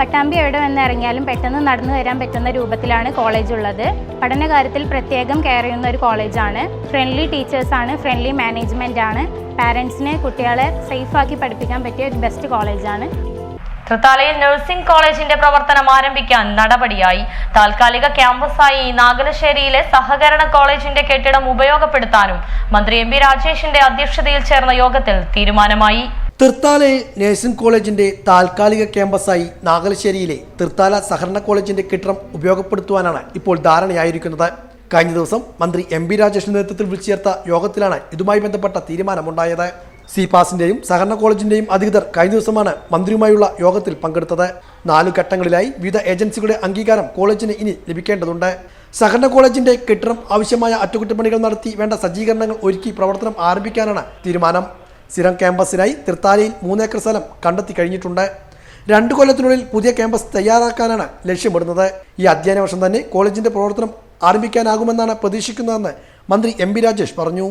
പട്ടാമ്പി എവിടെ വന്ന് ഇറങ്ങിയാലും പെട്ടെന്ന് നടന്നു വരാൻ പറ്റുന്ന രൂപത്തിലാണ് കോളേജ് ഉള്ളത്. പഠനകാര്യത്തിൽ പ്രത്യേകം കെയർ ചെയ്യുന്ന ഒരു കോളേജാണ് ഫ്രണ്ട്ലി ടീച്ചേഴ്സാണ് ഫ്രണ്ട്ലി മാനേജ്മെന്റ് ആണ്. പാരൻസിനെ കുട്ടികളെ സേഫാക്കി പഠിപ്പിക്കാൻ പറ്റിയ ഒരു ബെസ്റ്റ് കോളേജാണ് തൃത്താലയിൽ നഴ്സിംഗ് കോളേജിന്റെ പ്രവർത്തനം ആരംഭിക്കാൻ നടപടിയായി. താൽക്കാലിക ക്യാമ്പസായി നാഗലശ്ശേരിയിലെ സഹകരണ കോളേജിന്റെ കെട്ടിടം ഉപയോഗപ്പെടുത്താനും മന്ത്രി എം രാജേഷിന്റെ അധ്യക്ഷതയിൽ ചേർന്ന യോഗത്തിൽ തീരുമാനമായി. തൃത്താലയിൽ നഴ്സിംഗ് കോളേജിന്റെ താൽക്കാലിക ക്യാമ്പസായി നാഗലശ്ശേരിയിലെ തൃത്താല സഹകരണ കോളേജിന്റെ കെട്ടിടം ഉപയോഗപ്പെടുത്തുവാനാണ് ഇപ്പോൾ ധാരണയായിരിക്കുന്നത്. കഴിഞ്ഞ ദിവസം മന്ത്രി എം ബി രാജേഷിന്റെ നേതൃത്വത്തിൽ വിളിച്ചു ചേർത്ത യോഗത്തിലാണ് ഇതുമായി ബന്ധപ്പെട്ട തീരുമാനമുണ്ടായത്. സി പാസിന്റെയും സഹകരണ കോളേജിന്റെയും അധികൃതർ കഴിഞ്ഞ ദിവസമാണ് മന്ത്രിയുമായുള്ള യോഗത്തിൽ പങ്കെടുത്തത്. നാലു ഘട്ടങ്ങളിലായി വിവിധ ഏജൻസികളുടെ അംഗീകാരം കോളേജിന് ഇനി ലഭിക്കേണ്ടതുണ്ട്. സഹകരണ കോളേജിന്റെ കെട്ടിടം ആവശ്യമായ അറ്റകുറ്റപ്പണികൾ നടത്തി വേണ്ട സജ്ജീകരണങ്ങൾ ഒരുക്കി പ്രവർത്തനം ആരംഭിക്കാനാണ് തീരുമാനം. സ്ഥിരം ക്യാമ്പസിനായി തൃത്താലയിൽ മൂന്നേക്കർ സ്ഥലം കണ്ടെത്തി കഴിഞ്ഞിട്ടുണ്ട്. രണ്ടു കൊല്ലത്തിനുള്ളിൽ പുതിയ ക്യാമ്പസ് തയ്യാറാക്കാനാണ് ലക്ഷ്യമിടുന്നത്. ഈ അധ്യയന വർഷം തന്നെ കോളേജിന്റെ പ്രവർത്തനം ആരംഭിക്കാനാകുമെന്നാണ് പ്രതീക്ഷിക്കുന്നതെന്ന് മന്ത്രി എം രാജേഷ് പറഞ്ഞു.